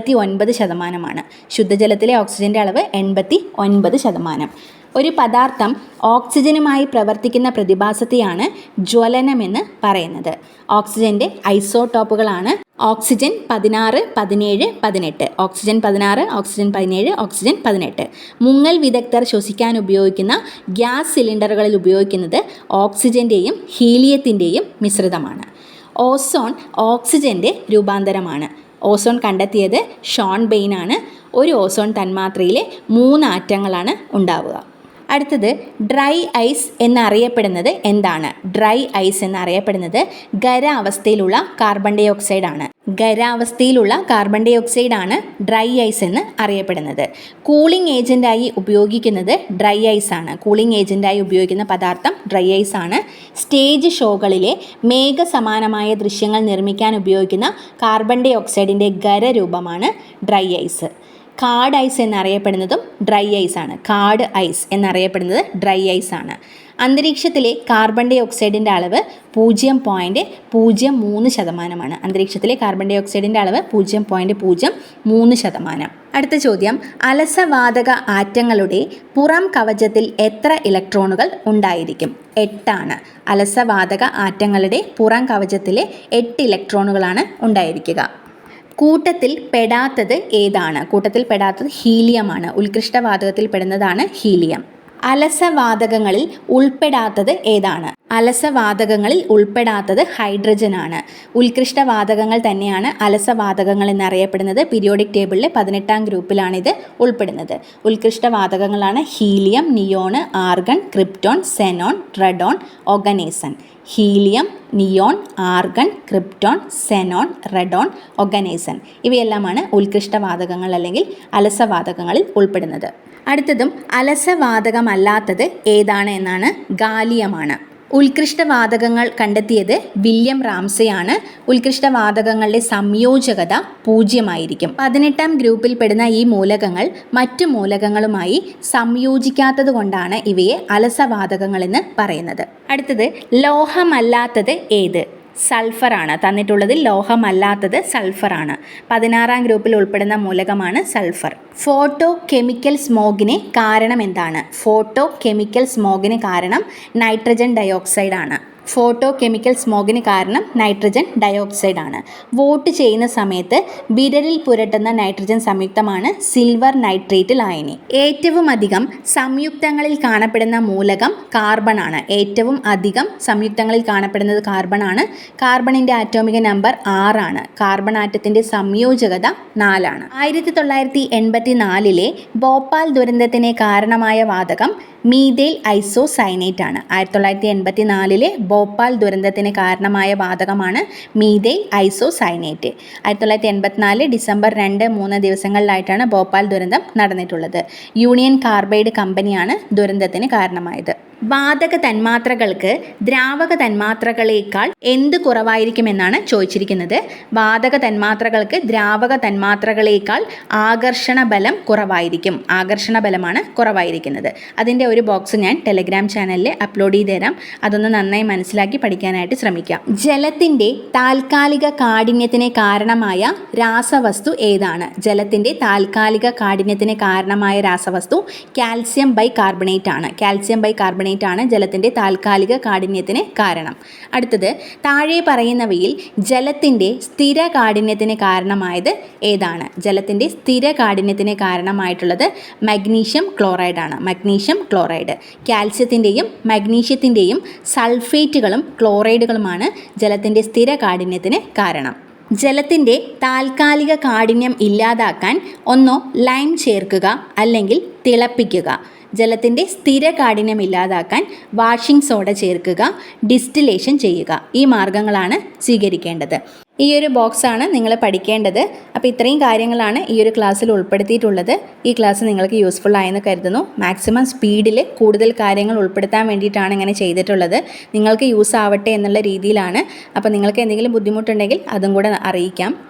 എൺപത്തി ഒൻപത് ശതമാനമാണ്. ശുദ്ധജലത്തിലെ ഓക്സിജന്റെ അളവ് എൺപത്തി ഒൻപത് ശതമാനം. ഒരു പദാർത്ഥം ഓക്സിജനുമായി പ്രവർത്തിക്കുന്ന പ്രതിഭാസത്തെയാണ് ജ്വലനമെന്ന് പറയുന്നത്. ഓക്സിജന്റെ ഐസോടോപ്പുകളാണ് ഓക്സിജൻ പതിനാറ് പതിനേഴ് പതിനെട്ട്. ഓക്സിജൻ പതിനാറ് ഓക്സിജൻ പതിനേഴ് ഓക്സിജൻ പതിനെട്ട്. മുങ്ങൽ വിദഗ്ധർ ശ്വസിക്കാൻ ഉപയോഗിക്കുന്ന ഗ്യാസ് സിലിണ്ടറുകളിൽ ഉപയോഗിക്കുന്നത് ഓക്സിജന്റെയും ഹീലിയത്തിന്റെയും മിശ്രിതമാണ്. ഓസോൺ ഓക്സിജന്റെ രൂപാന്തരമാണ്. ഓസോൺ കണ്ടെത്തിയത് ഷോൺ ബെയിനാണ്. ഒരു ഓസോൺ തന്മാത്രയിലെ മൂന്ന് ആറ്റങ്ങളാണ് ഉണ്ടാവുക. അടുത്തത് ഡ്രൈ ഐസ് എന്നറിയപ്പെടുന്നത് എന്താണ്? ഡ്രൈ ഐസ് എന്നറിയപ്പെടുന്നത് ഖരാവസ്ഥയിലുള്ള കാർബൺ ഡൈ ഓക്സൈഡ് ആണ് ഖരാവസ്ഥയിലുള്ള കാർബൺ ഡൈ ഓക്സൈഡ് ആണ് ഡ്രൈ ഐസ് എന്ന് അറിയപ്പെടുന്നത്. കൂളിംഗ് ഏജന്റായി ഉപയോഗിക്കുന്നത് ഡ്രൈ ഐസ് ആണ്. കൂളിംഗ് ഏജന്റായി ഉപയോഗിക്കുന്ന പദാർത്ഥം ഡ്രൈ ഐസ് ആണ്. സ്റ്റേജ് ഷോകളിലെ മേഘസമാനമായ ദൃശ്യങ്ങൾ നിർമ്മിക്കാൻ ഉപയോഗിക്കുന്ന കാർബൺ ഡൈ ഓക്സൈഡിന്റെ ഖരരൂപമാണ് ഡ്രൈ ഐസ്. കാർഡ് ഐസ് എന്നറിയപ്പെടുന്നതും ഡ്രൈ ഐസ് ആണ്. കാർഡ് ഐസ് എന്നറിയപ്പെടുന്നത് ഡ്രൈ ഐസ് ആണ്. അന്തരീക്ഷത്തിലെ കാർബൺ ഡൈ ഓക്സൈഡിന്റെ അളവ് പൂജ്യം പോയിന്റ് പൂജ്യം മൂന്ന് ശതമാനമാണ്. അന്തരീക്ഷത്തിലെ കാർബൺ ഡൈ ഓക്സൈഡിന്റെ അളവ് പൂജ്യം പോയിന്റ് പൂജ്യം മൂന്ന് ശതമാനം. അടുത്ത ചോദ്യം. അലസവാതക ആറ്റങ്ങളുടെ പുറം കവചത്തിൽ എത്ര ഇലക്ട്രോണുകൾ ഉണ്ടായിരിക്കും? എട്ടാണ്. അലസവാതക ആറ്റങ്ങളുടെ പുറം കവചത്തിലെ എട്ട് ഇലക്ട്രോണുകളാണ് ഉണ്ടായിരിക്കുക. കൂട്ടത്തിൽ പെടാത്തത് ഏതാണ്? കൂട്ടത്തിൽ പെടാത്തത് ഹീലിയമാണ്. ഉത്കൃഷ്ടവാതകത്തിൽ പെടുന്നതാണ് ഹീലിയം. അലസവാതകങ്ങളിൽ ഉൾപ്പെടാത്തത് ഏതാണ്? അലസവാതകങ്ങളിൽ ഉൾപ്പെടാത്തത് ഹൈഡ്രജനാണ് ഉത്കൃഷ്ടവാതകങ്ങൾ തന്നെയാണ് അലസവാതകങ്ങൾ എന്നറിയപ്പെടുന്നത്. പീരിയോഡിക് ടേബിളിലെ പതിനെട്ടാം ഗ്രൂപ്പിലാണിത് ഉൾപ്പെടുന്നത്. ഉത്കൃഷ്ടവാതകങ്ങളാണ് helium neon argon krypton xenon radon oganesson helium neon argon krypton xenon radon oganesson ഇവയെല്ലാമാണ് ഉത്കൃഷ്ടവാതകങ്ങൾ അല്ലെങ്കിൽ അലസവാതകങ്ങളിൽ ഉൾപ്പെടുന്നത്. അടുത്തതും അലസവാതകമല്ലാത്തത് ഏതാണ് എന്നാണ് ഗാലിയമാണ്. ഉത്കൃഷ്ടവാതകങ്ങൾ കണ്ടെത്തിയത് വില്യം റാംസയാണ്. ഉത്കൃഷ്ടവാതകങ്ങളുടെ സംയോജകത പൂജ്യമായിരിക്കും. പതിനെട്ടാം ഗ്രൂപ്പിൽ പെടുന്ന ഈ മൂലകങ്ങൾ മറ്റു മൂലകങ്ങളുമായി സംയോജിക്കാത്തത് കൊണ്ടാണ് ഇവയെ അലസവാതകങ്ങളെന്ന് പറയുന്നത്. അടുത്തത് ലോഹമല്ലാത്തത് ഏത്? സൾഫറാണ്. തന്നിട്ടുള്ളത് ലോഹമല്ലാത്തത് സൾഫറാണ്. പതിനാറാം ഗ്രൂപ്പിൽ ഉൾപ്പെടുന്ന മൂലകമാണ് സൾഫർ. ഫോട്ടോ കെമിക്കൽ സ്മോഗിന് കാരണം എന്താണ്? ഫോട്ടോ കെമിക്കൽ സ്മോഗിന് കാരണം നൈട്രജൻ ഡയോക്സൈഡാണ്. ഫോട്ടോ കെമിക്കൽ സ്മോഗിന് കാരണം നൈട്രജൻ ഡയോക്സൈഡ് ആണ് വോട്ട് ചെയ്യുന്ന സമയത്ത് വിരലിൽ പുരട്ടുന്ന നൈട്രജൻ സംയുക്തമാണ് സിൽവർ നൈട്രേറ്റ് ലായനി ഏറ്റവും അധികം സംയുക്തങ്ങളിൽ കാണപ്പെടുന്ന മൂലകം കാർബൺ ആണ് ഏറ്റവും അധികം സംയുക്തങ്ങളിൽ കാണപ്പെടുന്നത് കാർബൺ ആണ് കാർബണിന്റെ ആറ്റോമിക നമ്പർ ആറാണ്. കാർബൺ ആറ്റത്തിന്റെ സംയോജകത നാലാണ്. ആയിരത്തി തൊള്ളായിരത്തി എൺപത്തി നാലിലെ ഭോപ്പാൽ ദുരന്തത്തിന് കാരണമായ വാതകം മീതേൽ ഐസോസൈനേറ്റ് ആണ് ആയിരത്തി തൊള്ളായിരത്തി എൺപത്തി നാലിലെ ഭോപ്പാൽ ദുരന്തത്തിന് കാരണമായ വാതകമാണ് മീതേൽ ഐസോസൈനേറ്റ്. ആയിരത്തി തൊള്ളായിരത്തി എൺപത്തിനാല് ഡിസംബർ രണ്ട് മൂന്ന് ദിവസങ്ങളിലായിട്ടാണ് ഭോപ്പാൽ ദുരന്തം നടന്നിട്ടുള്ളത്. യൂണിയൻ കാർബൈഡ് കമ്പനിയാണ് ദുരന്തത്തിന് കാരണമായത്. വാതക തന്മാത്രകൾക്ക് ദ്രാവക തന്മാത്രകളേക്കാൾ എന്ത് കുറവായിരിക്കുമെന്നാണ് ചോദിച്ചിരിക്കുന്നത്. വാതക തന്മാത്രകൾക്ക് ദ്രാവക തന്മാത്രകളേക്കാൾ ആകർഷണ ബലം കുറവായിരിക്കും. ആകർഷണ ബലമാണ് കുറവായിരിക്കുന്നത്. അതിന്റെ ഒരു ബോക്സ് ഞാൻ ടെലഗ്രാം ചാനലിൽ അപ്ലോഡ് ചെയ്ത് തരാം അതൊന്ന് നന്നായി മനസ്സിലാക്കി പഠിക്കാനായിട്ട് ശ്രമിക്കാം. ജലത്തിന്റെ താൽക്കാലിക കാഠിന്യത്തിന് കാരണമായ രാസവസ്തു ഏതാണ്? ജലത്തിന്റെ താൽക്കാലിക കാഠിന്യത്തിന് കാരണമായ രാസവസ്തു കാൽസ്യം ബൈ കാർബണേറ്റ് ആണ് കാൽസ്യം ബൈ കാർബണേറ്റ് ആണ് ജലത്തിന്റെ താൽക്കാലിക കാഠിന്യത്തിന് കാരണം. അടുത്തത് താഴെ പറയുന്നവയിൽ ജലത്തിന്റെ സ്ഥിര കാഠിന്യത്തിന് കാരണമായത് ഏതാണ്? ജലത്തിന്റെ സ്ഥിര കാഠിന്യത്തിന് കാരണമായിട്ടുള്ളത് മഗ്നീഷ്യം ക്ലോറൈഡാണ്. Magnesium chloride. കാൽസ്യത്തിന്റെയും മഗ്നീഷ്യത്തിന്റെയും സൾഫേറ്റുകളും ക്ലോറൈഡുകളുമാണ് ജലത്തിന്റെ സ്ഥിര കാഠിന്യത്തിന് കാരണം. ജലത്തിന്റെ താൽക്കാലിക കാഠിന്യം ഇല്ലാതാക്കാൻ ഒന്നോ ലൈം ചേർക്കുക അല്ലെങ്കിൽ തിളപ്പിക്കുക. ജലത്തിന്റെ സ്ഥിര കാഠിന്യം ഇല്ലാതാക്കാൻ വാഷിംഗ് സോഡ ചേർക്കുക ഡിസ്റ്റിലേഷൻ ചെയ്യുക. ഈ മാർഗങ്ങളാണ് സ്വീകരിക്കേണ്ടത്. ഈ ഒരു ബോക്സാണ് നിങ്ങൾ പഠിക്കേണ്ടത്. അപ്പോൾ ഇത്രയും കാര്യങ്ങളാണ് ഈ ഒരു ക്ലാസ്സിൽ ഉൾപ്പെടുത്തിയിട്ടുള്ളത്. ഈ ക്ലാസ് നിങ്ങൾക്ക് യൂസ്ഫുൾ ആയെന്ന് കരുതുന്നു. മാക്സിമം സ്പീഡിൽ കൂടുതൽ കാര്യങ്ങൾ ഉൾപ്പെടുത്താൻ വേണ്ടിയിട്ടാണ് ഇങ്ങനെ ചെയ്തിട്ടുള്ളത്. നിങ്ങൾക്ക് യൂസ് ആവട്ടെ എന്നുള്ള രീതിയിലാണ്. അപ്പോൾ നിങ്ങൾക്ക് എന്തെങ്കിലും ബുദ്ധിമുട്ടുണ്ടെങ്കിൽ അതും കൂടെ അറിയിക്കാം.